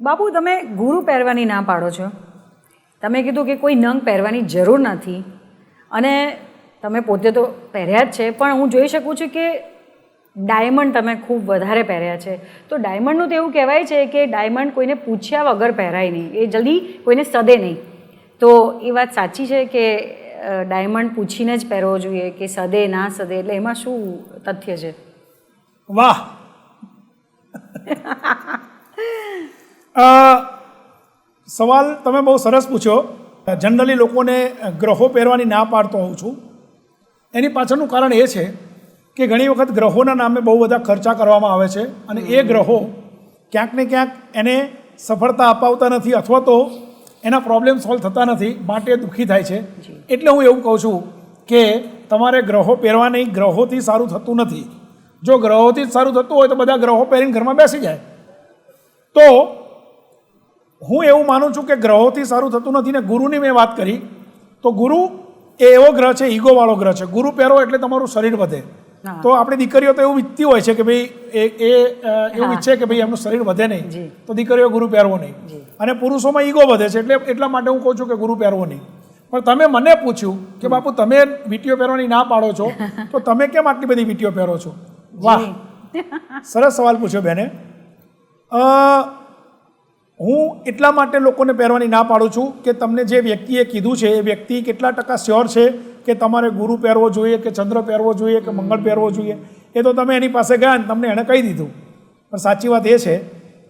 બાપુ, તમે ગુરુ પહેરવાની ના પાડો છો. તમે કીધું કે કોઈ નંગ પહેરવાની જરૂર નથી. અને તમે પોતે તો પહેર્યા જ છે, પણ હું જોઈ શકું છું કે ડાયમંડ તમે ખૂબ વધારે પહેર્યા છે. તો ડાયમંડનું તો એવું કહેવાય છે કે ડાયમંડ કોઈને પૂછ્યા વગર પહેરાય નહીં. એ જલ્દી કોઈને સદે નહીં. તો એ વાત સાચી છે કે ડાયમંડ પૂછીને જ પહેરવો જોઈએ કે સદે, ના સદે, એટલે એમાં શું તથ્ય છે? વાહ! સવાલ તમે બહુ સરસ પૂછ્યો. જનરલી લોકોને ગ્રહો પહેરવાની ના પાડતો હોઉં છું. એની પાછળનું કારણ એ છે કે ઘણી વખત ગ્રહોના નામે બહુ બધા ખર્ચા કરવામાં આવે છે અને એ ગ્રહો ક્યાંક ને ક્યાંક એને સફળતા અપાવતા નથી અથવા તો એના પ્રોબ્લેમ સોલ્વ થતા નથી માટે દુઃખી થાય છે. એટલે હું એવું કહું છું કે તમારે ગ્રહો પહેરવા નહીં ગ્રહોથી સારું થતું નથી. જો ગ્રહોથી જ સારું થતું હોય તો બધા ગ્રહો પહેરીને ઘરમાં બેસી જાય. તો હું એવું માનું છું કે ગ્રહોથી સારું થતું નથી ને ગુરુની મેં વાત કરી તો ગુરુ એ એવો ગ્રહ છે ઈગોવાળો ગ્રહ છે. ગુરુ પહેરો એટલે તમારું શરીર વધે. તો આપણી દીકરીઓ તો એવું ઈચ્છતી હોય છે કે ભાઈ એ એ એવું ઈચ્છે કે ભાઈ એમનું શરીર વધે નહીં. તો દીકરીઓ ગુરુ પહેરવો નહીં. અને પુરુષોમાં ઈગો વધે છે એટલે એટલા માટે હું કહું છું કે ગુરુ પહેરવો નહીં. પણ તમે મને પૂછ્યું કે બાપુ તમે વીટીઓ પહેરવાની ના પાડો છો તો તમે કેમ આટલી બધી વીટીઓ પહેરો છો? વાહ. સરસ સવાલ પૂછ્યો બેને. અ, હું એટલા માટે લોકોને પહેરવાની ના પાડું છું કે તમને જે વ્યક્તિએ કીધું છે, એ વ્યક્તિ કેટલા ટકા શ્યોર છે કે તમારે ગુરુ પહેરવો જોઈએ, કે ચંદ્ર પહેરવો જોઈએ, કે મંગળ પહેરવો જોઈએ? એ તો તમે એની પાસે ગયા ને તમને એણે કહી દીધું. પણ સાચી વાત એ છે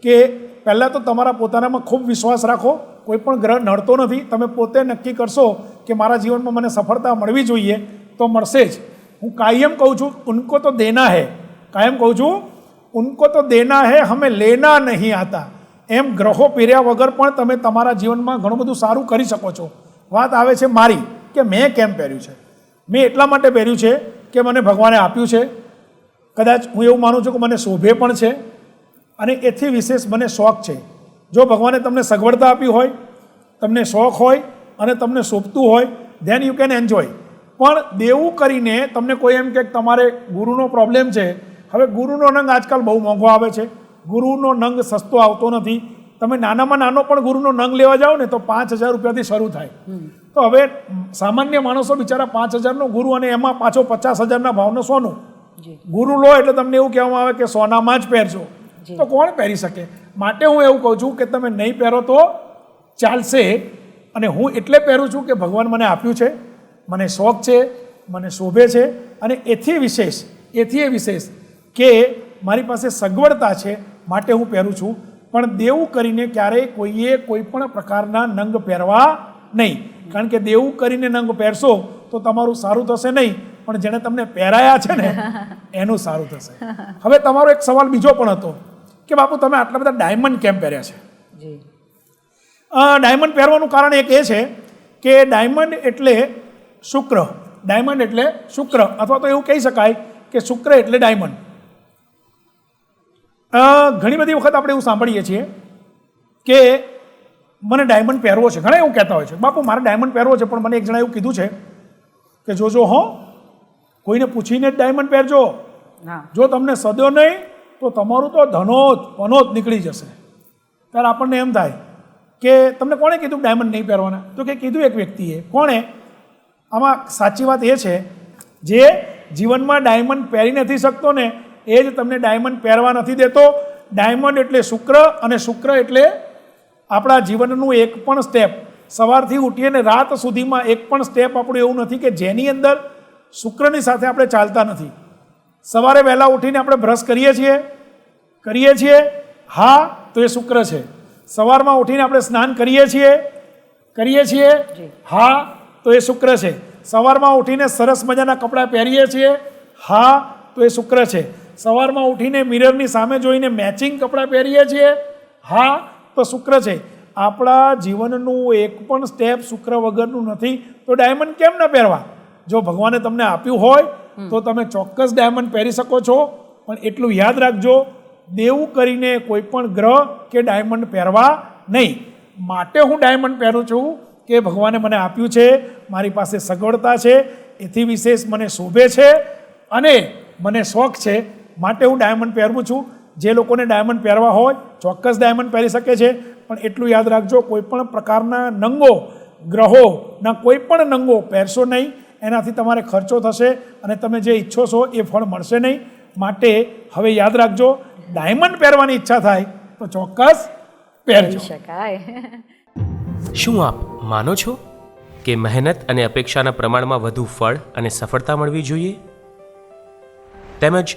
કે પહેલાં તો તમારા પોતાનામાં ખૂબ વિશ્વાસ રાખો, કોઈ પણ ગ્રહ નડતો નથી. તમે પોતે નક્કી કરશો કે મારા જીવનમાં મને સફળતા મળવી જોઈએ તો મળશે જ. હું કાયમ કહું છું, ઉનકો તો દેના હે. કાયમ કહું છું, ઉનકો તો દેના હે, હમે લેના નહીં આતા. એમ ગ્રહો પહેર્યા વગર પણ તમે તમારા જીવનમાં ઘણું બધું સારું કરી શકો છો. વાત આવે છે મારી કે મેં કેમ પહેર્યું છે? મેં એટલા માટે પહેર્યું છે કે મને ભગવાને આપ્યું છે. કદાચ હું એવું માનું છું કે મને શોભે પણ છે અને એથી વિશેષ મને શોખ છે. જો ભગવાને તમને સગવડતા આપી હોય, તમને શોખ હોય અને તમને શોભતું હોય ધેન યુ કેન એન્જોય પણ દેવું કરીને તમને કોઈ એમ કે તમારે ગુરુનો પ્રોબ્લેમ છે. હવે ગુરુનો રંગ આજકાલ બહુ મોંઘો આવે છે. ગુરુનો નંગ સસ્તો આવતો નથી. તમે નાનામાં નાનો પણ ગુરુનો નંગ લેવા જાઓ ને તો પાંચ હજાર રૂપિયાથી શરૂ થાય. તો હવે સામાન્ય માણસો બિચારા પાંચ હજારનો ગુરુ અને એમાં પાછો પચાસ હજારના ભાવનો સોનું. ગુરુ લો એટલે તમને એવું કહેવામાં આવે કે સોનામાં જ પહેરજો. તો કોણ પહેરી શકે? માટે હું એવું કહું છું કે તમે નહીં પહેરો તો ચાલશે. અને હું એટલે પહેરું છું કે ભગવાન મને આપ્યું છે. મને શોખ છે. મને શોભે છે. અને એથી વિશેષ એથી એ વિશેષ કે મારી પાસે સગવડતા છે માટે હું પહેરું છું. પણ દેવું કરીને ક્યારેય કોઈએ કોઈ પણ પ્રકારના નંગ પહેરવા નહીં. કારણ કે દેવું કરીને નંગ પહેરશો તો તમારું સારું થશે નહીં. પણ જેણે તમને પહેરાયા છે ને એનું સારું થશે. હવે તમારો એક સવાલ બીજો પણ હતો કે બાપુ તમે આટલા બધા ડાયમંડ કેમ પહેર્યા છે? ડાયમંડ પહેરવાનું કારણ એક એ છે કે ડાયમંડ એટલે શુક્ર. ડાયમંડ એટલે શુક્ર. અથવા તો એવું કહી શકાય કે શુક્ર એટલે ડાયમંડ. ઘણી બધી વખત આપણે એવું સાંભળીએ છીએ કે મને ડાયમંડ પહેરવો છે. ઘણા એવું કહેતા હોય છે. બાપુ મારે ડાયમંડ પહેરવો છે પણ મને એક જણા એવું કીધું છે કે જોજો હો કોઈને પૂછીને જ ડાયમંડ પહેરજો. હા. જો તમને સદ્યો નહીં તો તમારું તો ધનોત પનોત નીકળી જશે. ત્યારે આપણને એમ થાય કે તમને કોણે કીધું ડાયમંડ નહીં પહેરવાના? તો કે કીધું એક વ્યક્તિએ કોણે? આમાં સાચી વાત એ છે જે જીવનમાં ડાયમંડ પહેરી નથી શકતો ને એ જ તમને ડાયમંડ પહેરવા નથી દેતો. ડાયમંડ એટલે શુક્ર અને શુક્ર એટલે આપણા જીવનનું એક પણ સ્ટેપ સવારથી ઉઠીએ ને રાત સુધીમાં એક પણ સ્ટેપ આપણું એવું નથી કે જેની અંદર શુક્રની સાથે આપણે ચાલતા નથી. સવારે વહેલા ઉઠીને આપણે બ્રશ કરીએ છીએ કરીએ છીએ. હા તો એ શુક્ર છે. સવારમાં ઉઠીને આપણે સ્નાન કરીએ છીએ કરીએ છીએ. હા તો એ શુક્ર છે. સવારમાં ઉઠીને સરસ મજાના કપડાં પહેરીએ છીએ. હા તો એ શુક્ર છે. સવારમાં ઉઠીને મિરરની સામે જોઈને મેચિંગ કપડાં પહેરીએ છીએ. હા તો શુક્ર છે. આપણા જીવનનું એક પણ સ્ટેપ શુક્ર વગરનું નથી. તો ડાયમંડ કેમ ન પહેરવા? જો ભગવાને તમને આપ્યું હોય તો તમે ચોક્કસ ડાયમંડ પહેરી શકો છો. પણ એટલું યાદ રાખજો દેવું કરીને કોઈ પણ ગ્રહ કે ડાયમંડ પહેરવા નહીં. માટે હું ડાયમંડ પહેરું છું કે ભગવાને મને આપ્યું છે મારી પાસે સગવડતા છે એથી વિશેષ મને શોભે છે અને મને શોખ છે માટે હું ડાયમંડ પહેરું છું. જે લોકોને ડાયમંડ પહેરવા હોય ચોક્કસ ડાયમંડ પહેરી શકે છે. પણ એટલું યાદ રાખજો કોઈ પણ પ્રકારના નંગો ગ્રહોના કોઈ પણ નંગો પહેરશો નહીં. એનાથી તમારે ખર્ચો થશે અને તમે જે ઈચ્છો છો એ ફળ મળશે નહીં. માટે હવે યાદ રાખજો ડાયમંડ પહેરવાની ઈચ્છા થાય તો ચોક્કસ પહેરી શકાય. શું આપ માનો છો કે મહેનત અને અપેક્ષાના પ્રમાણમાં વધુ ફળ અને સફળતા મળવી જોઈએ? તેમજ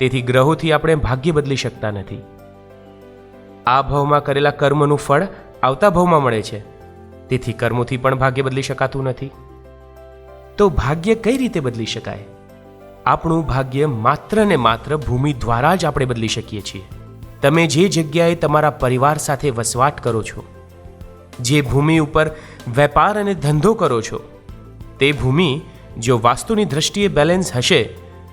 તેથી ગ્રહોથી આપણે ભાગ્ય બદલી શકતા નથી. આ ભાવમાં કરેલા કર્મનું ફળ આવતા ભાવમાં મળે છે. તેથી કર્મોથી પણ ભાગ્ય બદલી શકાતું નથી. તો ભાગ્ય કઈ રીતે બદલી શકાય? આપણું ભાગ્ય માત્ર ને માત્ર ભૂમિ દ્વારા જ આપણે બદલી શકીએ છીએ. તમે જે જગ્યાએ તમારા પરિવાર સાથે વસવાટ કરો છો, જે ભૂમિ ઉપર વેપાર અને ધંધો કરો છો, તે ભૂમિ જો વાસ્તુની દ્રષ્ટિએ બેલેન્સ હશે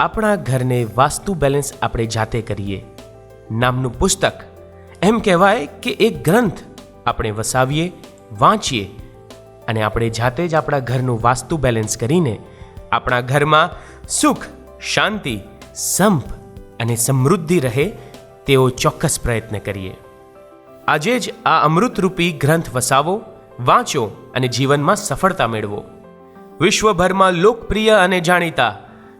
આપણા ઘરને વાસ્તુ બેલેન્સ આપણે જાતે કરીએ. નામનું પુસ્તક એમ કહેવાય કે એક ગ્રંથ આપણે વસાવીએ, વાંચીએ અને આપણે જાતે જ આપણા ઘરનું વાસ્તુ બેલેન્સ કરીને આપણા ઘરમાં સુખ, શાંતિ, સંપ અને સમૃદ્ધિ રહે તેવો ચોક્કસ પ્રયત્ન કરીએ. આજે જ આ અમૃતરૂપી ગ્રંથ વસાવો, વાંચો અને જીવનમાં સફળતા મેળવો. વિશ્વભરમાં લોકપ્રિય અને જાણીતા